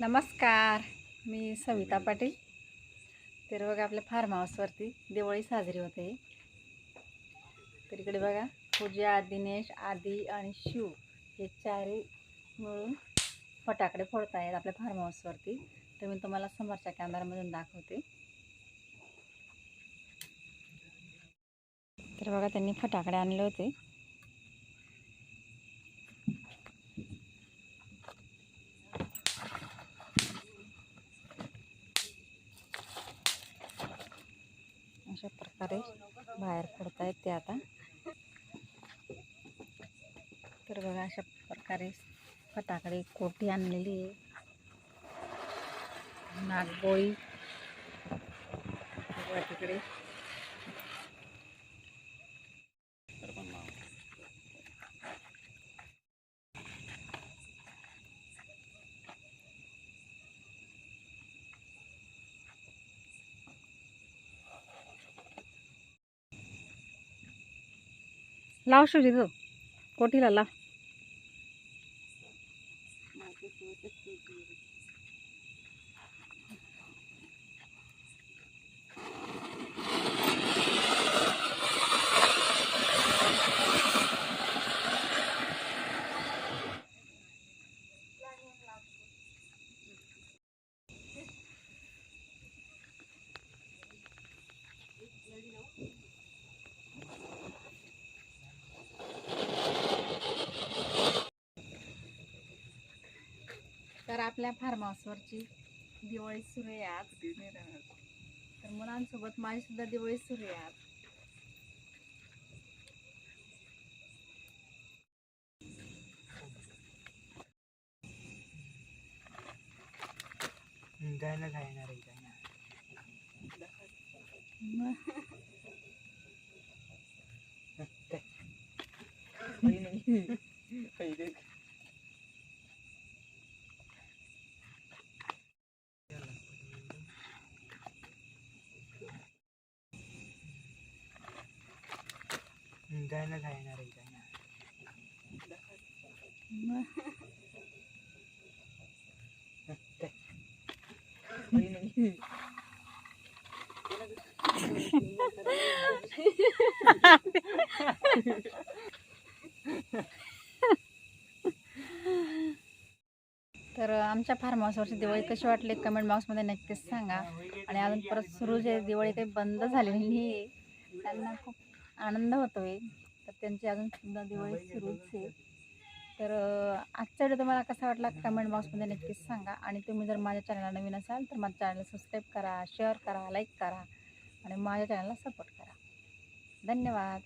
नमस्कार मी सविता पाटील. तर बघा आपल्या फार्म हाऊसवरती दिवाळी साजरी होते. तर इकडे बघा पूजा दिनेश आदी आणि शिव हे चारही मिळून फटाकडे फोडत आहेत आपल्या फार्म हाऊसवरती तर मी तुम्हाला समोरच्या कॅमेरामधून दाखवते. तर बघा त्यांनी फटाकडे आणले होते. अशा प्रकारे बाहेर पडतायत ते आता. तर बघा अशा प्रकारे फटाकडे कोटी आणलेली आहे. नागबोळी. तिकडे. ಲಾವ್ ಇದು. ಕೊಟ್ಟಿಲ್ಲಲ್ಲ. तर आपल्या फार्म हाऊसवरची दिवाळी सुरू आहे आज. तर मुलांसोबत माझी सुद्धा दिवाळी सुरू आहे आज. जायला जाणार आहे जायला मग जायला जाणार आहे. जायला तर आमच्या फार्म हाऊसवरची दिवाळी कशी वाटली कमेंट बॉक्समध्ये नक्कीच सांगा. आणि अजून परत सुरू जे दिवाळी काही बंद झालेली त्यांना खूप आनंद होतोय. तर त्यांची अजून सुद्धा दिवाळी सुरूच आहे. तर आजचा व्हिडिओ तुम्हाला कसा वाटला कमेंट बॉक्समध्ये नक्कीच सांगा. आणि तुम्ही जर माझ्या चॅनलला नवीन असाल तर माझ्या चॅनलला सबस्क्राईब करा शेअर करा लाईक करा. आणि माझ्या चॅनलला सपोर्ट करा. धन्यवाद.